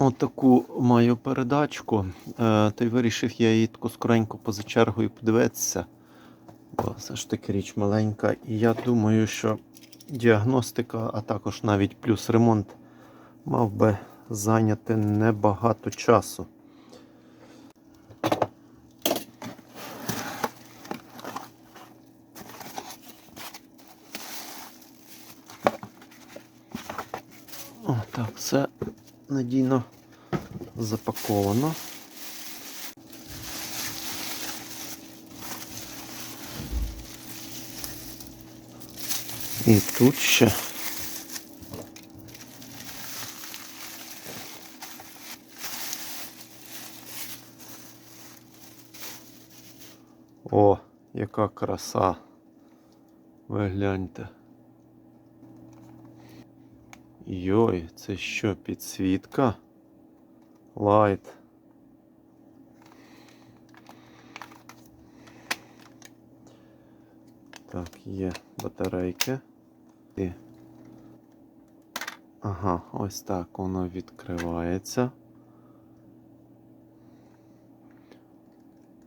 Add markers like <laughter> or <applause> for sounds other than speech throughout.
Отаку маю передачку. Е, Та й вирішив я її таку скоренько поза чергою подивитися. Бо все ж таки річ маленька. І я думаю, що діагностика, а також навіть плюс ремонт мав би зайняти небагато часу. О, так, все надійно запаковано. І тут ще. О, яка краса. Ви гляньте. Йой, це що, підсвітка? Лайт. Так, є батарейки. І... Ага, ось так воно відкривається.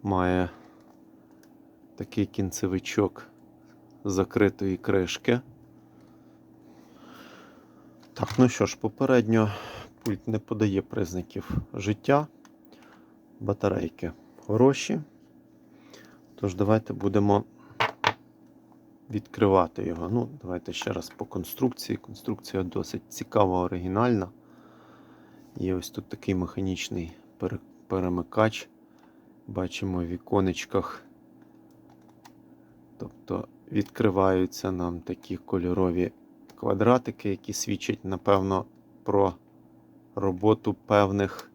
Має такий кінцевичок закритої кришки. Так, ну що ж, попередньо пульт не подає признаків життя. Батарейки хороші. Тож давайте будемо відкривати його. Ну, давайте ще раз по конструкції. Конструкція досить цікава, оригінальна. Є ось тут такий механічний перемикач. Бачимо в віконечках. Тобто відкриваються нам такі кольорові квадратики, які свідчать, напевно, про роботу певних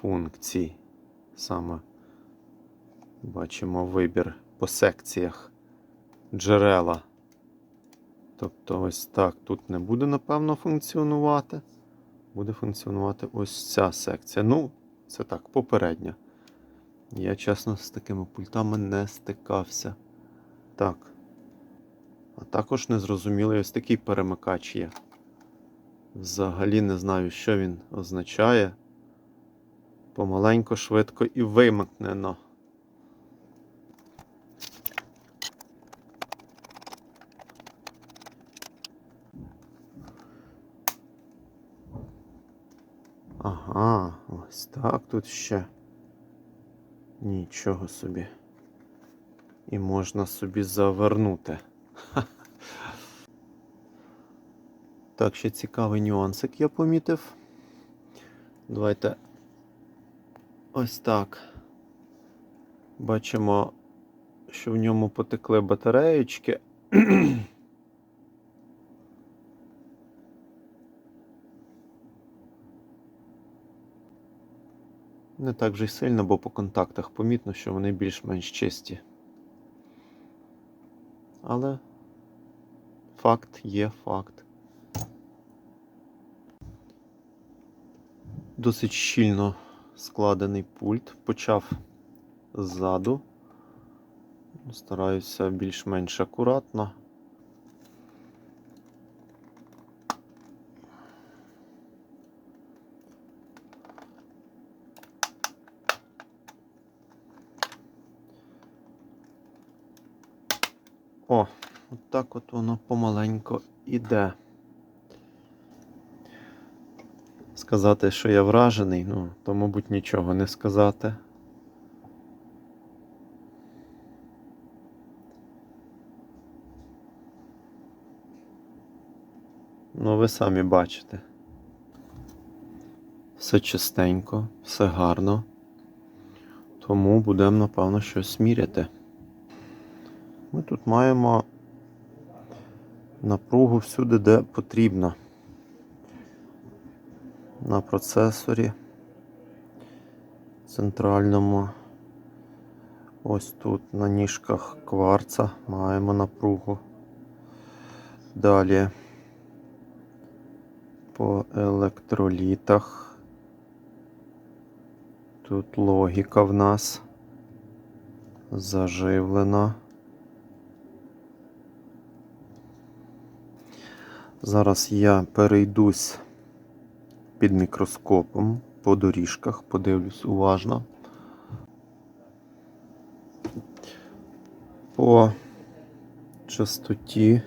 функцій. Саме бачимо вибір по секціях джерела. Тобто, ось так тут не буде, напевно, функціонувати. Буде функціонувати ось ця секція. Ну, це так, попередня. Я, чесно, з такими пультами не стикався. Так. А також незрозумілий ось такий перемикач є. Взагалі не знаю, що він означає. Помаленько, швидко і вимкнено. Ага, ось так тут ще. Нічого собі. І можна собі завернути. <laughs> Так, ще цікавий нюансик я помітив. Давайте ось так. Бачимо, що в ньому потекли батареєчки. <clears throat> Не так вже й сильно, бо по контактах помітно, що вони більш-менш чисті. Але факт є факт. Досить щільно складений пульт. Почав ззаду. Стараюся більш-менш акуратно. О, от так от воно помаленько іде. Сказати, що я вражений, ну, то, мабуть, нічого не сказати. Ну, ви самі бачите. Все чистенько, все гарно. Тому будемо, напевно, щось міряти. Ми тут маємо напругу всюди, де потрібно. На процесорі центральному. Ось тут на ніжках кварца маємо напругу. Далі по електролітах. Тут логіка в нас заживлена. Зараз я перейдусь під мікроскопом по доріжках, подивлюсь уважно. По частоті.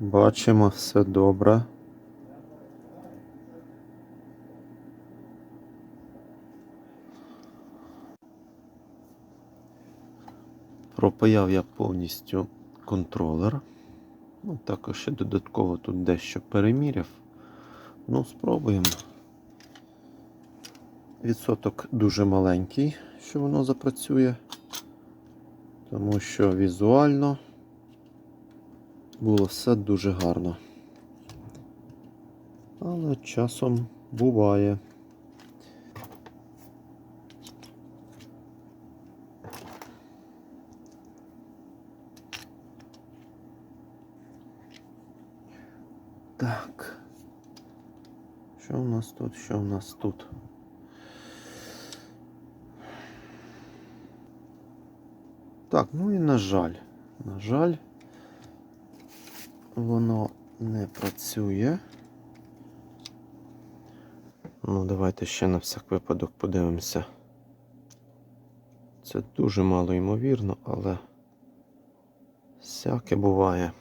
Бачимо все добре. Пропаяв я повністю контролер. Ну, також ще додатково тут дещо переміряв. Ну, спробуємо. Відсоток дуже маленький, що воно запрацює, тому що візуально було все дуже гарно. Але часом буває. Так. Що у нас тут? Що у нас тут? Так, ну і на жаль, на жаль, воно не працює. Ну, давайте ще на всяк випадок подивимося. Це дуже мало ймовірно, але всяке буває.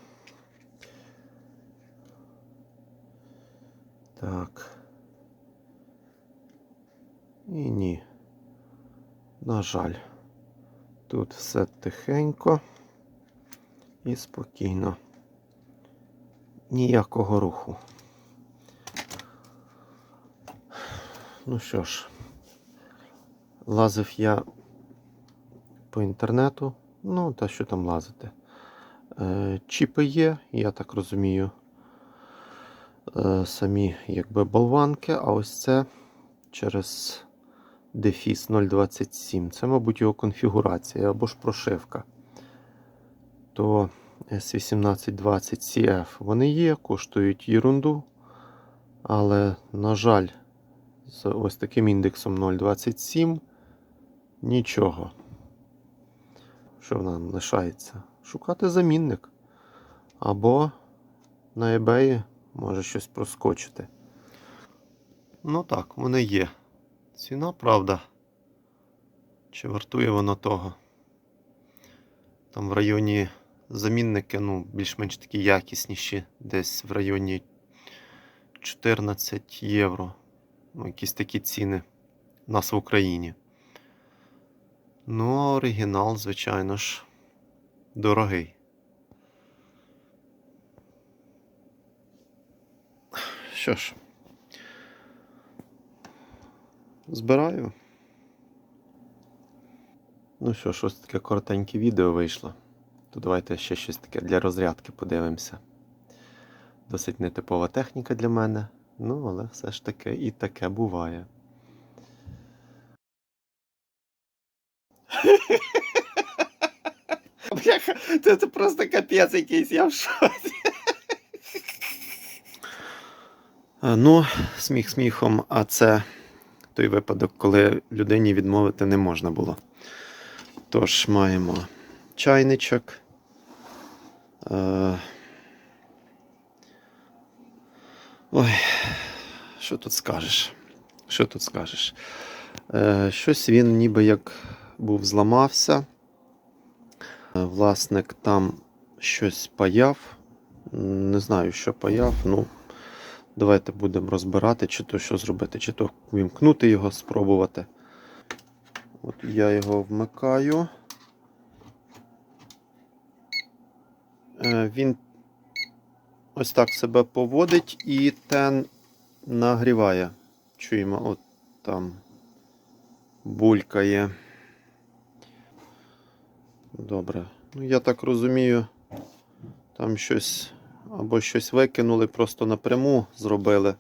Так. І ні. На жаль, тут все тихенько і спокійно. Ніякого руху. Ну що ж, лазив я по інтернету. Ну, та що там лазити. Е, чіпи є, я так розумію. Е, самі якби болванки, а ось це через дефіс 027. Це, мабуть, його конфігурація або ж прошивка. То S1820CF вони є, коштують ерунду. Але, на жаль, з ось таким індексом 0,27 нічого. Що нам лишається? Шукати замінник. Або на eBay може щось проскочити. Ну так, вони є. Ціна, правда. Чи вартує воно того? Там в районі замінники, ну, більш-менш такі якісніші, десь в районі 14 євро. Ну, якісь такі ціни у нас в Україні. Ну, а оригінал, звичайно ж, дорогий. Що ж, збираю. Ну що ж, ось таке коротеньке відео вийшло. То давайте ще щось таке для розрядки подивимося. Досить нетипова техніка для мене. Ну, але все ж таки і таке буває. <laughs> Бляха, це просто капець якийсь, я в шоці. Ну, сміх сміхом, а це той випадок, коли людині відмовити не можна було. Тож маємо чайничок. Ой, що тут скажеш? Що тут скажеш? Е, щось він ніби як був зламався. Е, Власник там щось паяв. Не знаю, що паяв. Ну, давайте будемо розбирати, чи то що зробити, чи то вімкнути його, спробувати. От я його вмикаю. Е, Він ось так себе поводить і тен нагріває. Чуємо, от там булькає. Добре. Ну, я так розумію, там щось або щось викинули, просто напряму зробили.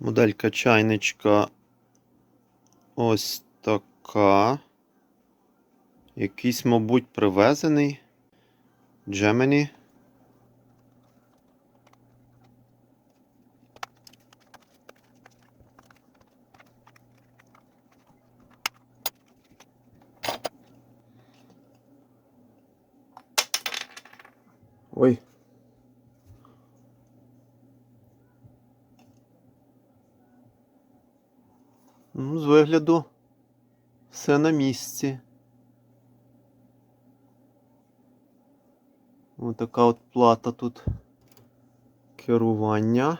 Моделька чайничка ось така. Якийсь, мабуть, привезений. Gemini. Ой. Вигляду все на місці. Ось така от плата тут керування.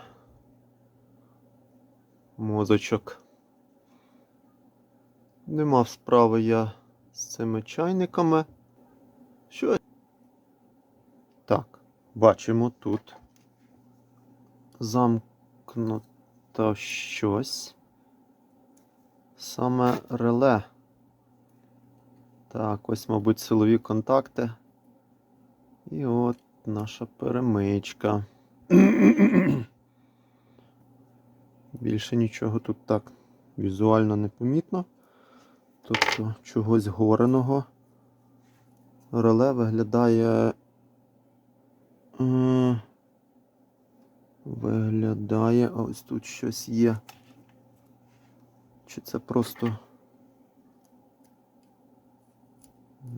Мозочок. Не мав справи я з цими чайниками. Що? Так, бачимо тут замкнуто щось. Саме реле. Так, ось, мабуть, силові контакти. І от наша перемичка. Більше нічого тут так візуально не помітно. Тобто чогось гореного. Реле виглядає. Виглядає. Ось тут щось є. Чи це просто.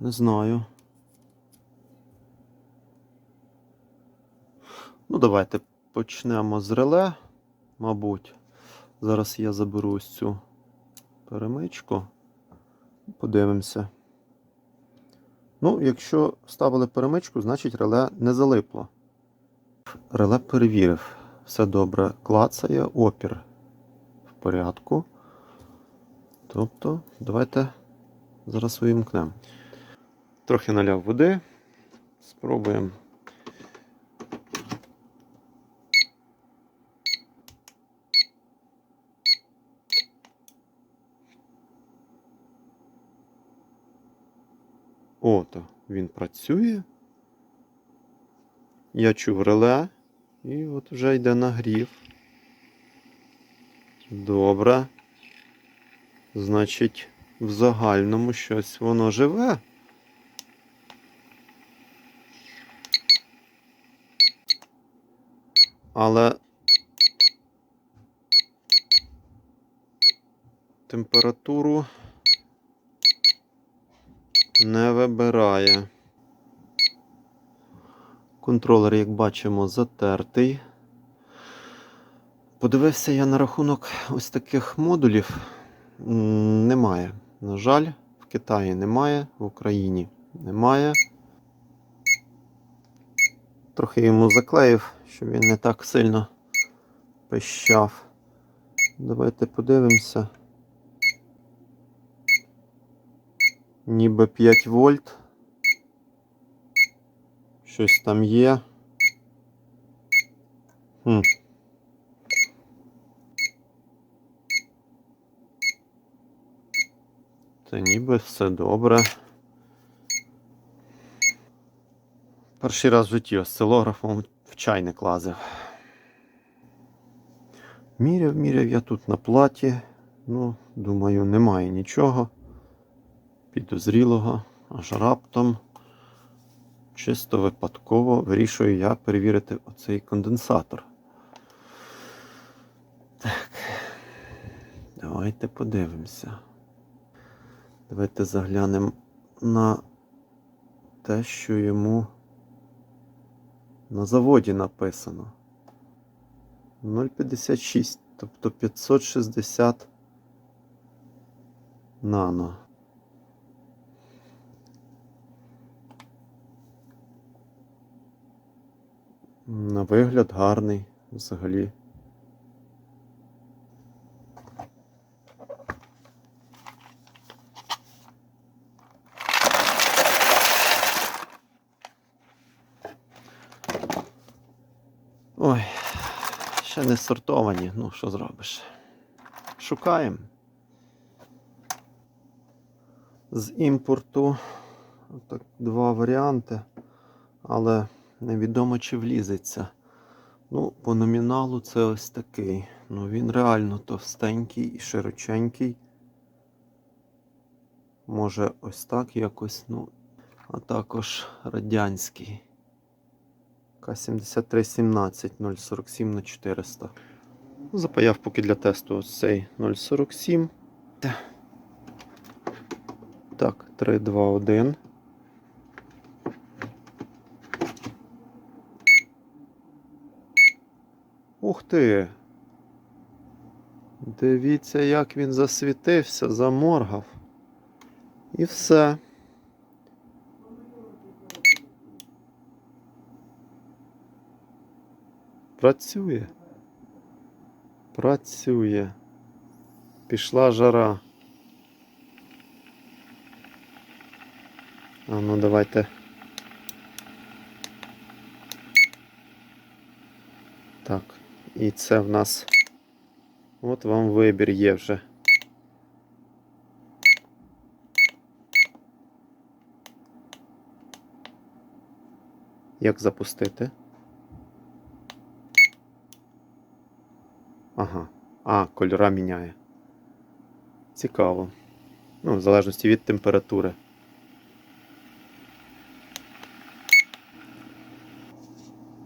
Не знаю. Ну, давайте почнемо з реле, мабуть. Зараз я заберу ось цю перемичку. Подивимося. Ну, якщо ставили перемичку, значить реле не залипло. Реле перевірив. Все добре клацає, опір в порядку. Тобто, давайте зараз увімкнемо. Трохи наляв води. Спробуємо. Ото, він працює. Я чув реле, і от вже йде нагрів. Добре. Значить, в загальному щось воно живе. Але температуру не вибирає. Контролер, як бачимо, затертий. Подивився я на рахунок ось таких модулів. Немає. На жаль, в Китаї немає, в Україні немає. Трохи йому заклеїв, щоб він не так сильно пищав. Давайте подивимося. Ніби 5 вольт. Щось там є. Хм. Це ніби все добре. Перший раз в житті осцилографом в чайник лазив. Міряв, міряв я тут на платі. Ну, думаю, немає нічого підозрілого, аж раптом чисто випадково вирішую я перевірити оцей конденсатор. Так. Давайте подивимося. Давайте заглянемо на те, що йому на заводі написано. 0,56, тобто 560 нано. На вигляд гарний взагалі. Ой, ще не сортовані, ну що зробиш? Шукаємо. З імпорту так, два варіанти, але невідомо чи влізеться. Ну, по номіналу це ось такий. Ну він реально товстенький і широченький. Може ось так якось, ну, а також радянський. К7317 047 на 400. Запаяв поки для тесту ось цей 047. Так, 3, 2, 1. Ух ти! Дивіться, як він засвітився, заморгав. І все. Працює. Працює. Пішла жара. А ну давайте. Так, і це в нас. От вам вибір є вже. Як запустити? Ага. А, кольора міняє. Цікаво. Ну, в залежності від температури.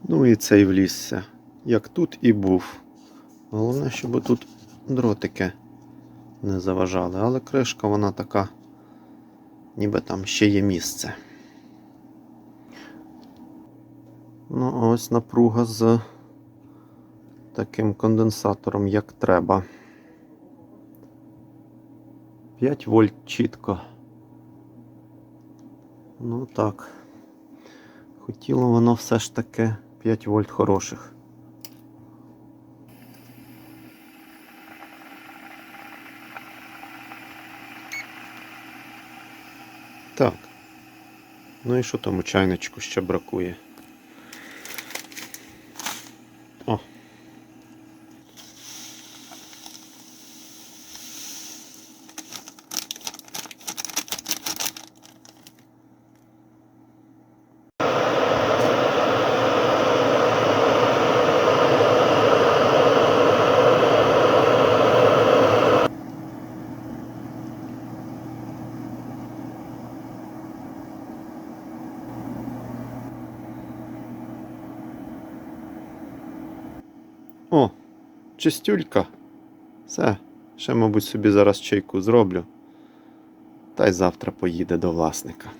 Ну і цей влізся. Як тут і був. Головне, щоб тут дротики не заважали. Але кришка вона така, ніби там ще є місце. Ну, ось напруга з таким конденсатором, як треба. 5 вольт чітко. Ну так. Хотіло воно все ж таки 5 вольт хороших. Так. Ну і що тому чайничку ще бракує? О. О, чистюлька. Все, ще, мабуть, собі зараз чайку зроблю. Та й завтра поїде до власника.